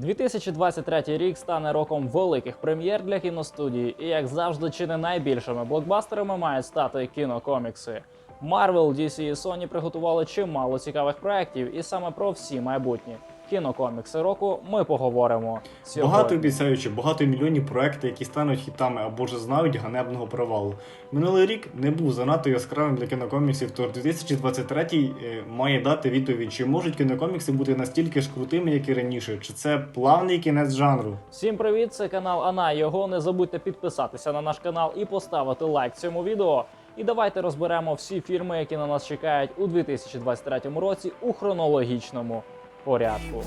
2023 рік стане роком великих прем'єр для кіностудії, і як завжди, чи не найбільшими блокбастерами мають стати кінокомікси. Marvel, DC і Sony приготували чимало цікавих проєктів, і саме про всі майбутні кінокомікси року ми поговоримо сьогодні. Багато обіцяючі, багатомільйонні проекти, які стануть хітами або ж знають ганебного провалу. Минулий рік не був занадто яскравим для кінокоміксів, тож 2023 е, має дати відповідь, чи можуть кінокомікси бути настільки ж крутими, як і раніше, чи це плавний кінець жанру. Всім привіт! Це канал Ана. Його не забудьте підписатися на наш канал і поставити лайк цьому відео. І давайте розберемо всі фільми, які на нас чекають у 2023 році у хронологічному порядку.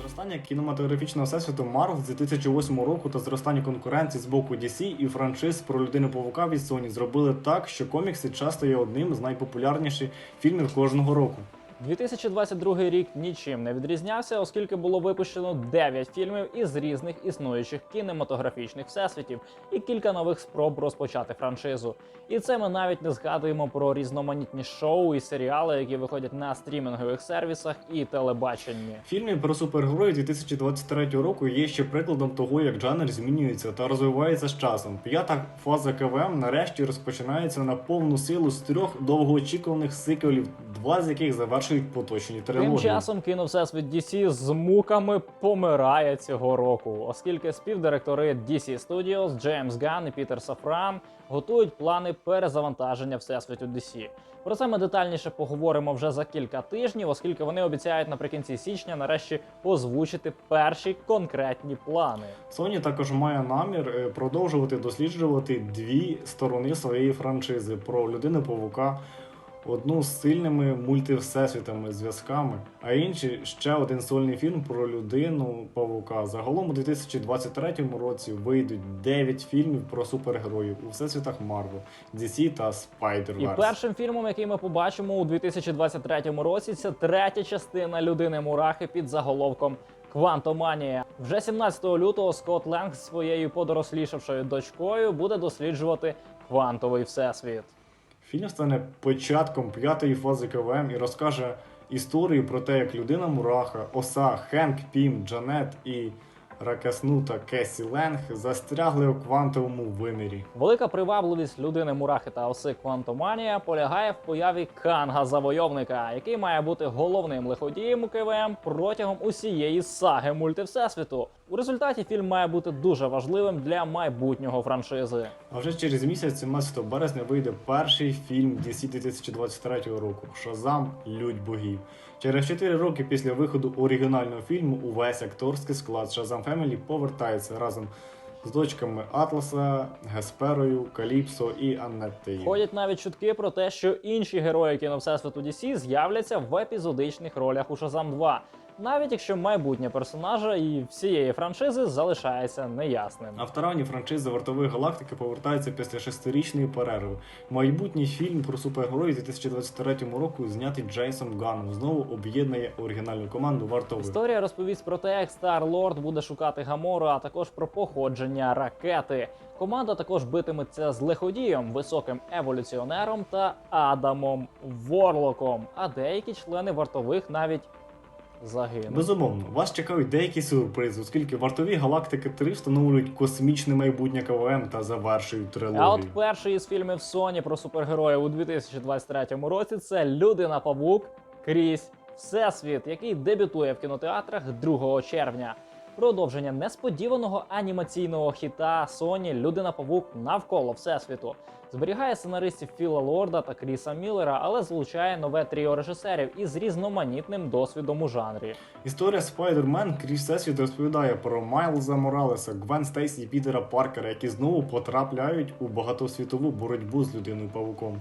Зростання кінематографічного всесвіту Марвел з 2008 року та зростання конкуренції з боку DC і франшиз про людину павука від Sony зробили так, що комікси часто є одним з найпопулярніших фільмів кожного року. 2022 рік нічим не відрізнявся, оскільки було випущено 9 фільмів із різних існуючих кінематографічних всесвітів і кілька нових спроб розпочати франшизу. І це ми навіть не згадуємо про різноманітні шоу і серіали, які виходять на стрімінгових сервісах і телебаченні. Фільми про супергероїв 2023 року є ще прикладом того, як жанр змінюється та розвивається з часом. П'ята фаза КВМ нарешті розпочинається на повну силу з трьох довгоочікуваних сиквелів, два з яких завершують поточні трилогії. Тим часом кіно Всесвіт DC з муками помирає цього року, оскільки співдиректори DC Studios Джеймс Ганн і Пітер Сафран готують плани перезавантаження всесвіту DC. Про це ми детальніше поговоримо вже за кілька тижнів, оскільки вони обіцяють наприкінці січня нарешті озвучити перші конкретні плани. Sony також має намір е, продовжувати досліджувати дві сторони своєї франшизи про людину павука. Одну з сильними мультивсесвітами зв'язками, а інший ще один сольний фільм про людину павука. Загалом у 2023 році вийдуть 9 фільмів про супергероїв у всесвітах Marvel, DC та І Spider-Verse. першим фільмом, який ми побачимо у 2023 році, це третя частина людини мурахи під заголовком. Квантоманія вже 17 лютого Скотт Ленг зі своєю подорослішавшою дочкою буде досліджувати квантовий всесвіт. Фільм стане початком п'ятої фази КВМ і розкаже історію про те, як людина Мураха, Оса, Хенк, Пім, Джанет і ракаснута Кесі Ленг застрягли у квантовому вимірі. Велика привабливість людини мурахи та оси Квантоманія полягає в появі Канга Завойовника, який має бути головним лиходієм у КВМ протягом усієї саги мультивсесвіту. У результаті фільм має бути дуже важливим для майбутнього франшизи. А вже через місяць, 17 березня, вийде перший фільм DC 2023 року Шазам Людь богів. Через 4 роки після виходу оригінального фільму увесь акторський склад Шазам Фемілі повертається разом з дочками Атласа, Гесперою, Каліпсо і Аннеттею. Ходять навіть чутки про те, що інші герої кіно Всесвіту DC з'являться в епізодичних ролях у Шазам 2, навіть якщо майбутнє персонажа і всієї франшизи залишається неясним. Авторані франшизи вартової галактики повертаються після шестирічної перерви. Майбутній фільм про супергероїв 2023 року, знятий Джейсом Ганном, знову об'єднує оригінальну команду вартових. Історія розповість про те, як Стар Лорд буде шукати Гамору, а також про походження ракети. Команда також битиметься з лиходієм, високим еволюціонером та Адамом Ворлоком. А деякі члени вартових навіть загинуть. Безумовно, вас чекають деякі сюрпризи, оскільки вартові галактики 3 встановлюють космічне майбутнє КВМ та завершують трилогію. А от перший із фільмів Sony про супергероїв у 2023 році це Людина Павук крізь Всесвіт, який дебютує в кінотеатрах 2 червня. Продовження несподіваного анімаційного хіта Sony Людина Павук навколо Всесвіту. Зберігає сценаристів Філа Лорда та Кріса Міллера, але залучає нове тріо режисерів із різноманітним досвідом у жанрі. Історія Spider-Man крізь всесвіт розповідає про Майлза Моралеса, Гвен Стейсі і Пітера Паркера, які знову потрапляють у багатосвітову боротьбу з людиною павуком.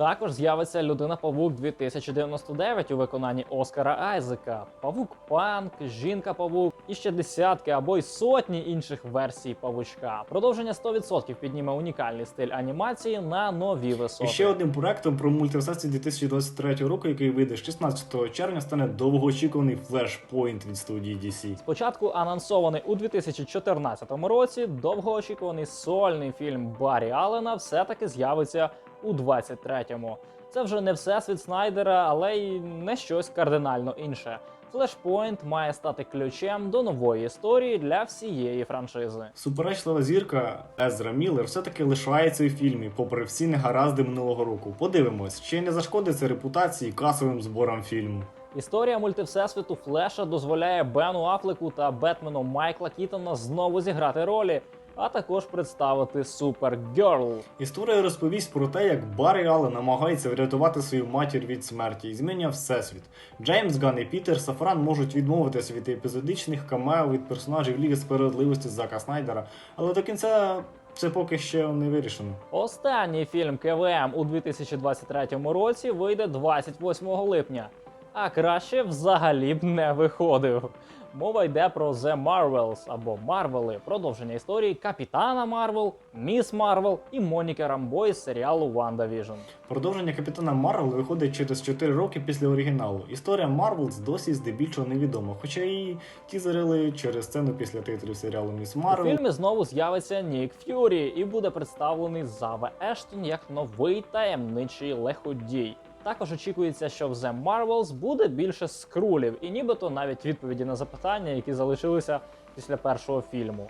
Також з'явиться людина Павук 2099 у виконанні Оскара Айзека, Павук Панк, Жінка Павук і ще десятки або й сотні інших версій павучка. Продовження 100% підніме унікальний стиль анімації на нові І ще одним проектом про мультивсесвіт 2023 року, який вийде 16 червня, стане довгоочікуваний Flashpoint від студії DC. Спочатку анонсований у 2014 році, довгоочікуваний сольний фільм Баррі Аллена все-таки з'явиться у 23-му. Це вже не всесвіт Снайдера, але й не щось кардинально інше. Флешпойнт має стати ключем до нової історії для всієї франшизи. Суперечлива зірка Езра Міллер все-таки лишається у фільмі, попри всі негаразди минулого року. Подивимось, чи не зашкодить це репутації касовим зборам фільму. Історія мультивсесвіту Флеша дозволяє Бену Афлеку та Бетмену Майкла Кітона знову зіграти ролі, а також представити Супергерл. Історія розповість про те, як Баррі Аллен намагається врятувати свою матір від смерті і змінює всесвіт. Джеймс Ган і Пітер Сафран можуть відмовитися від епізодичних камео від персонажів Ліги справедливості Зака Снайдера, але до кінця це поки ще не вирішено. Останній фільм КВМ у 2023 році вийде 28 липня, а краще взагалі б не виходив. Мова йде про The Marvels або Марвели, продовження історії Капітана Марвел, Міс Марвел і Моніки Рамбо із серіалу WandaVision. Продовження капітана Марвел виходить через 4 роки після оригіналу. Історія Марвелс досі здебільшого невідома, хоча і тізерили через сцену після титрів серіалу Міс У фільмі знову з'явиться Нік Ф'юрі і буде представлений Зава Ештон як новий таємничий леходій. Також очікується, що в The Marvels буде більше скрулів, і нібито навіть відповіді на запитання, які залишилися після першого фільму.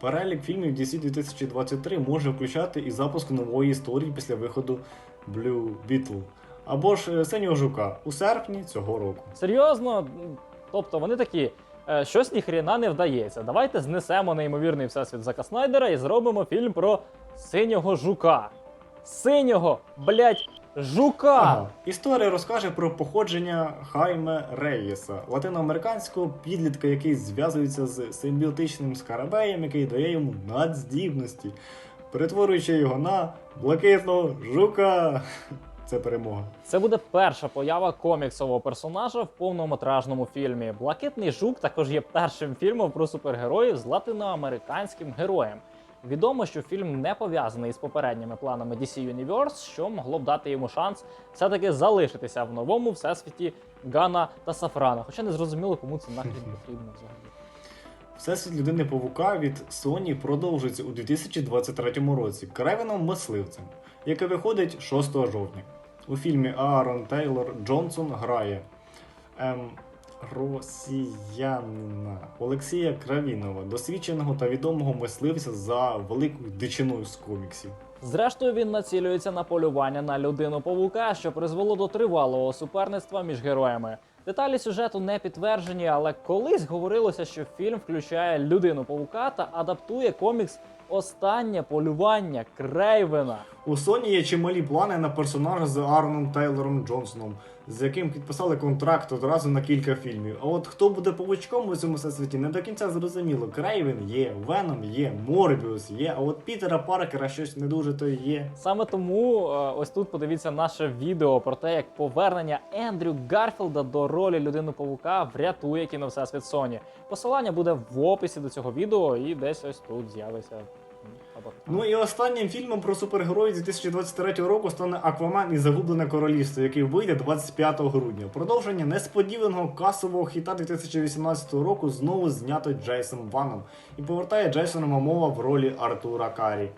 Перелік фільмів DC 2023 може включати і запуск нової історії після виходу Blue Beetle або ж е, Синього Жука у серпні цього року. Серйозно, тобто вони такі. «Е, Щось ніхрена не вдається. Давайте знесемо неймовірний всесвіт Зака Снайдера і зробимо фільм про синього жука. Синього, блять, жука! Ага. Історія розкаже про походження Хайме Рейєса, латиноамериканського підлітка, який зв'язується з симбіотичним скарабеєм, який дає йому надздібності, перетворюючи його на блакитного жука. Це перемога. Це буде перша поява коміксового персонажа в повнометражному фільмі. Блакитний жук також є першим фільмом про супергероїв з латиноамериканським героєм. Відомо, що фільм не пов'язаний із попередніми планами DC Universe, що могло б дати йому шанс все-таки залишитися в новому всесвіті Гана та Сафрана. Хоча не зрозуміло, кому це нахрін потрібно взагалі. Всесвіт людини павука від Sony продовжується у 2023 році Кревеном мисливцем, яке виходить 6 жовтня. У фільмі Аарон Тейлор Джонсон грає ем, росіянина Олексія Кравінова, досвідченого та відомого мисливця за великою дичиною з коміксів. Зрештою, він націлюється на полювання на людину павука, що призвело до тривалого суперництва між героями. Деталі сюжету не підтверджені, але колись говорилося, що фільм включає людину павука та адаптує комікс Останнє полювання Крейвена. У Sony є чималі плани на персонажа з Аароном Тейлором Джонсоном, з яким підписали контракт одразу на кілька фільмів. А от хто буде павучком у цьому всесвіті, не до кінця зрозуміло. Крейвен є, Веном є, Морбіус є, а от Пітера Паркера щось не дуже то є. Саме тому е, ось тут подивіться наше відео про те, як повернення Ендрю Гарфілда до ролі людини павука врятує кіно Всесвіт Sony. Посилання буде в описі до цього відео і десь ось тут з'явиться. Ну і останнім фільмом про супергероїв 2023 року стане Аквамен і Загублене королівство, який вийде 25 грудня. Продовження несподіваного касового хіта 2018 року знову знято Джейсом Ваном і повертає Джейсона Мамова в ролі Артура Карі.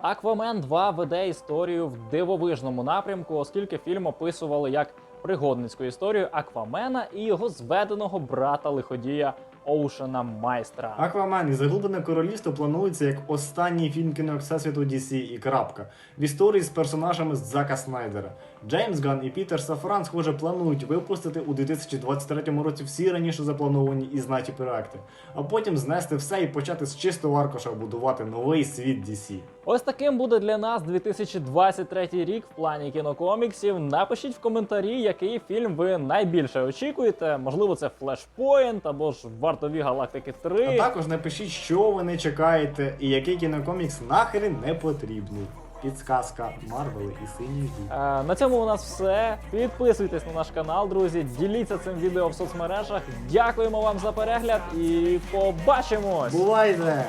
Аквамен 2 веде історію в дивовижному напрямку, оскільки фільм описували як пригодницьку історію Аквамена і його зведеного брата лиходія Оушена Майстра. Аквамен і Загублене королівство планується як останній фільм кіновсесвіту DC і крапка в історії з персонажами Зака Снайдера. Джеймс Ган і Пітер Сафран, схоже, планують випустити у 2023 році всі раніше заплановані і знаті проекти, а потім знести все і почати з чистого аркуша будувати новий світ DC. Ось таким буде для нас 2023 рік в плані кінокоміксів. Напишіть в коментарі, який фільм ви найбільше очікуєте. Можливо, це Флешпоінт або ж Вартові Галактики 3. А також напишіть, що ви не чекаєте і який кінокомікс нахрен не потрібний. Підсказка Марвели і синій. Е, На цьому у нас все. Підписуйтесь на наш канал, друзі. Діліться цим відео в соцмережах. Дякуємо вам за перегляд і побачимось! Бувайте!